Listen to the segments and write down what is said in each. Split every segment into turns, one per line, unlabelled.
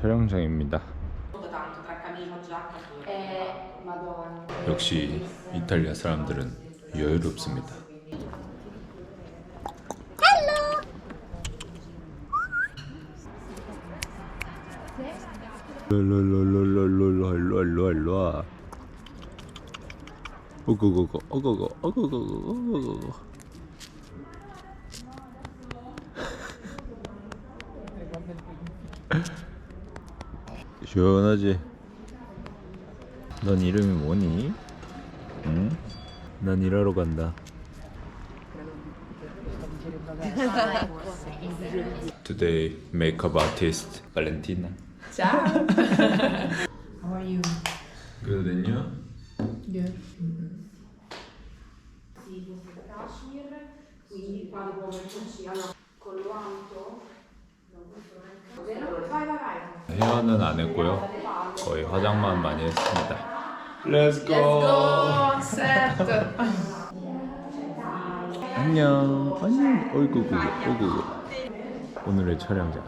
촬영장입니다. 역시 이탈리아 사람들은 여유롭습니다. 헬로. 어거거거 어거거 어거거거 어거거거 시원하지? 넌 이름이 뭐니? 응? 난 일하러 간다. Today, makeup artist Valentina.
Ciao. How are you?
Good and you?
Good.
Sì, questo è cashmere, quindi qua devo metterci allora, collo alto.
헤어는 안 했고요. 거의 화장만 많이 했습니다. Let's go.
Go set.
안녕. 안녕. 어이구구. 어이구구. 오늘의 촬영장.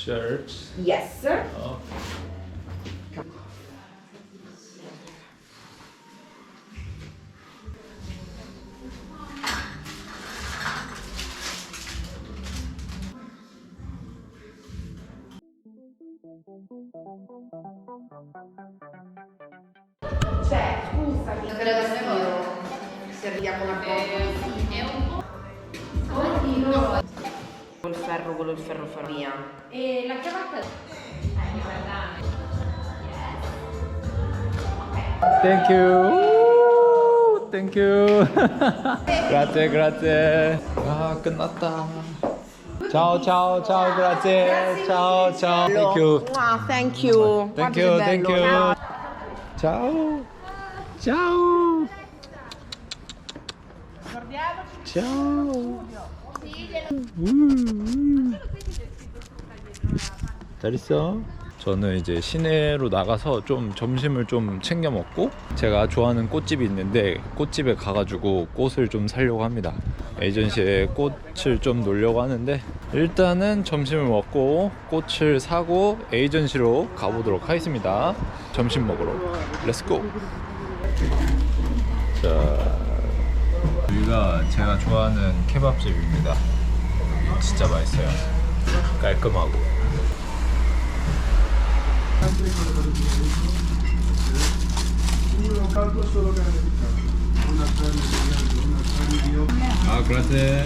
shirts.
Yes.
Oh.
Cioè, scusami. Io credo che serviamo una cosa.
Eh, è un po'.
Oddio. No ferro, quello il ferro ferro via.
E la chiamata.
Thank you. Thank you. grazie, grazie. 아, 끝났다. ciao, ciao, ciao, grazie. ciao, ciao. Thank you.
Ah, thank you.
Thank you, thank you. Ciao. Ciao. Ciao. 우. 잘 있어. 저는 이제 시내로 나가서 좀 점심을 좀 챙겨 먹고 제가 좋아하는 꽃집이 있는데 꽃집에 가가지고 꽃을 좀 사려고 합니다. 에이전시에 꽃을 좀 놓으려고 하는데 일단은 점심을 먹고 꽃을 사고 에이전시로 가보도록 하겠습니다. 점심 먹으러. 렛츠고. 자, 여기가 제가 좋아하는 케밥집입니다. 진짜 맛있어요. 깔끔하고. 아, grazie.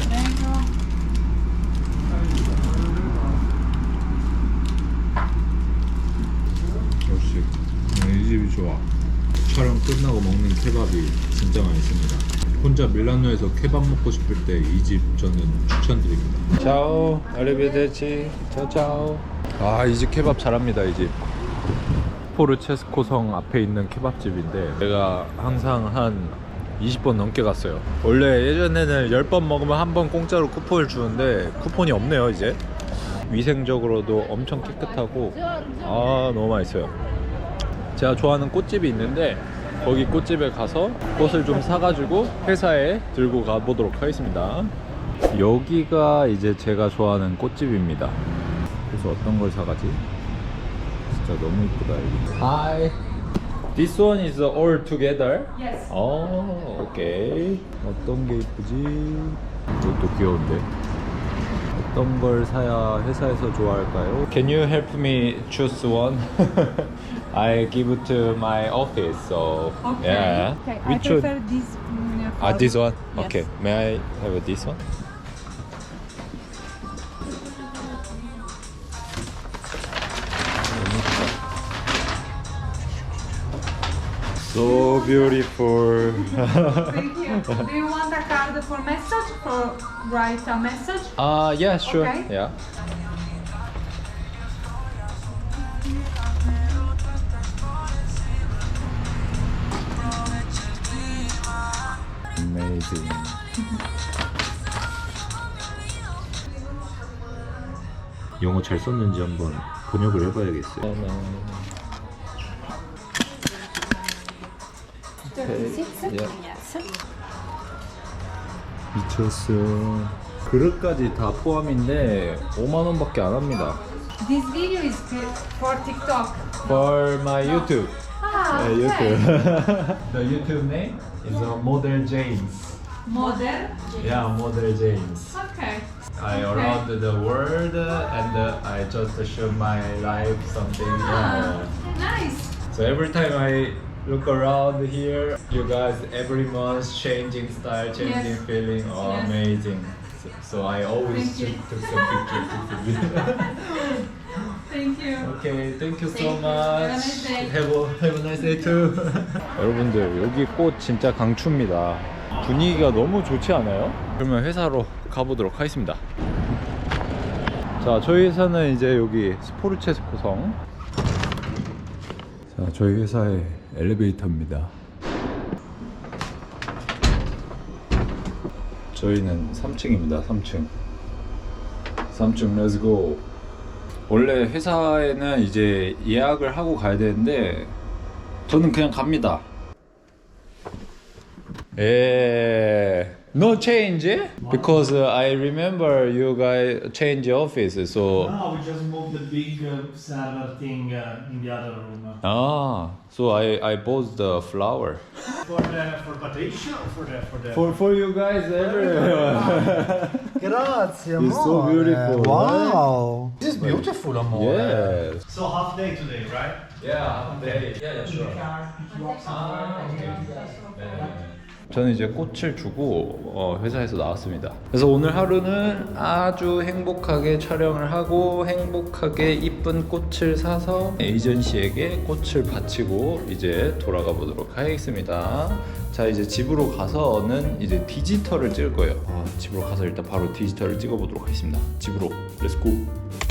역시 네, 이 집이 좋아. 촬영 끝나고 먹는 케밥이 진짜 맛있습니다. 혼자 밀라노에서 케밥 먹고 싶을 때 이 집 저는 추천드립니다. 차오, 아리베데치, 차차오. 아, 이 집 케밥 잘합니다, 이 집. 포르체스코 성 앞에 있는 케밥집인데 제가 항상 한 20번 넘게 갔어요. 원래 예전에는 10번 먹으면 한 번 공짜로 쿠폰을 주는데 쿠폰이 없네요, 이제. 위생적으로도 엄청 깨끗하고 아, 너무 맛있어요. 제가 좋아하는 꽃집이 있는데 거기 꽃집에 가서 꽃을 좀 사가지고 회사에 들고 가보도록 하겠습니다. 여기가 이제 제가 좋아하는 꽃집입니다. 그래서 어떤 걸 사가지? 진짜 너무 이쁘다 여기. Hi. This one is all together?
Yes.
어, 오케이. 어떤 게 이쁘지? 이것도 귀여운데. 어떤 걸 사야 회사에서 좋아할까요? Can you help me choose one? I give it to my office, so
Okay.
yeah.
Okay, I
Which one?
prefer this. mm,
Ah, this one.
Yes.
Okay. May I have this one? So beautiful.
Thank you. Do you want a card for message? For write a message?
Ah, yeah, sure.
Okay.
Yeah. Amazing. 영어 잘 썼는지 한번 번역을 해봐야겠어요.
36?
예.
Yes.
미쳤어. 그릇까지 다 포함인데 5만 원 밖에 안 합니다.
This video is for TikTok.
For my YouTube.
Ah,
Yeah,
okay.
YouTube. the YouTube name is a Model James.
Model.
Yeah, Model James.
Okay.
I around the world uh, and uh, I just show my life something.
Ah,
Yeah.
nice.
So every time I look around here, you guys every month changing style, changing
Yes.
feeling, oh,
Yes.
amazing. So, so I always
Thank you.
took, some pictures. took some videos.
Thank you.
okay, thank you so much.
Have a nice day.
Have a, have a nice day too. 여러분들 여기 꽃 진짜 강추입니다. 분위기가 너무 좋지 않아요? 그러면 회사로 가보도록 하겠습니다. 자, 저희 회사는 이제 여기 스포르체스코성. 자, 저희 회사의 엘리베이터입니다. 저희는 3층입니다. 3층. 3층 렛츠고. 원래 회사에는 이제 예약을 하고 가야 되는데 저는 그냥 갑니다. 예. No change? Because uh, I remember you guys change office, so
No, we just moved the big uh, server thing uh, in the other room.
ah, so I I bought the flower
For the for Patricia or for the for the
for for you guys everyone.
Grazie,
It's so
amore.
beautiful,
Wow. This is beautiful, amore.
yes.
So half day today, right?
Yeah, they, yeah, yeah, sure. 아, 네. 저는 이제 꽃을 주고 어, 회사에서 나왔습니다. 그래서 오늘 하루는 아주 행복하게 촬영을 하고 행복하게 이쁜 꽃을 사서 에이전시에게 꽃을 바치고 이제 돌아가 보도록 하겠습니다. 자 이제 집으로 가서는 이제 디지털을 찍을 거예요. 아, 집으로 가서 일단 바로 디지털을 찍어 보도록 하겠습니다. 집으로 렛츠고.